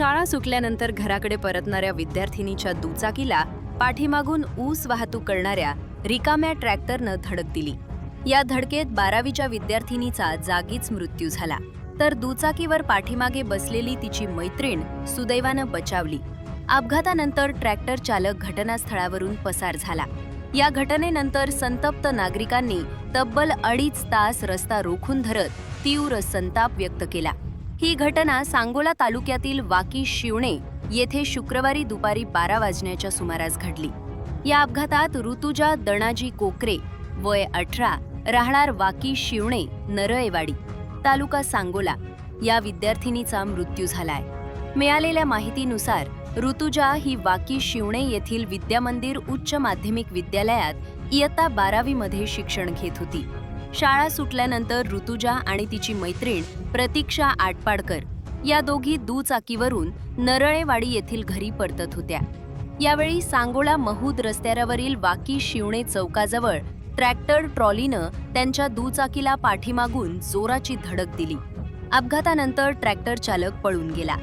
शाळा सुटल्यानंतर घराकडे परतणाऱ्या विद्यार्थिनीच्या दुचाकीला पाठीमागून ऊस वाहतूक करणाऱ्या रिकाम्या ट्रॅक्टरनं धडक दिली. या धडकेत बारावीच्या विद्यार्थिनीचा जागीच मृत्यू झाला. तर दुचाकीवर पाठीमागे बसलेली तिची मैत्रीण सुदैवानं बचावली. अपघातानंतर ट्रॅक्टर चालक घटनास्थळावरून पसार झाला. या घटनेनंतर संतप्त नागरिकांनी तब्बल अडीच तास रस्ता रोखून धरत तीव्र संताप व्यक्त केला. ही घटना सांगोला तालुक्यातील वाकी शिवणे येथे शुक्रवारी दुपारी बारा वाजण्याच्या सुमारास घडली. या अपघातात ऋतुजा दणाजी कोकरे वय अठरा राहणार वाकी शिवणे नरळेवाडी तालुका सांगोला या विद्यार्थिनीचा मृत्यू झालाय. मिळालेल्या माहितीनुसार ऋतुजा ही वाकी शिवणे येथील विद्यामंदिर उच्च माध्यमिक विद्यालयात इयत्ता बारावीमध्ये शिक्षण घेत होती. शाळा सुटल्यानंतर ऋतुजा आणि तिची मैत्रीण प्रतीक्षा आटपाडकर या दोघी दुचाकीवरून नरळेवाडी येथील घरी परतत होत्या. यावेळी सांगोळा महूद रस्त्यावरील वाकी शिवणे चौकाजवळ ट्रॅक्टर ट्रॉलीनं त्यांच्या दुचाकीला पाठीमागून जोराची धडक दिली. अपघातानंतर ट्रॅक्टर चालक पळून गेला.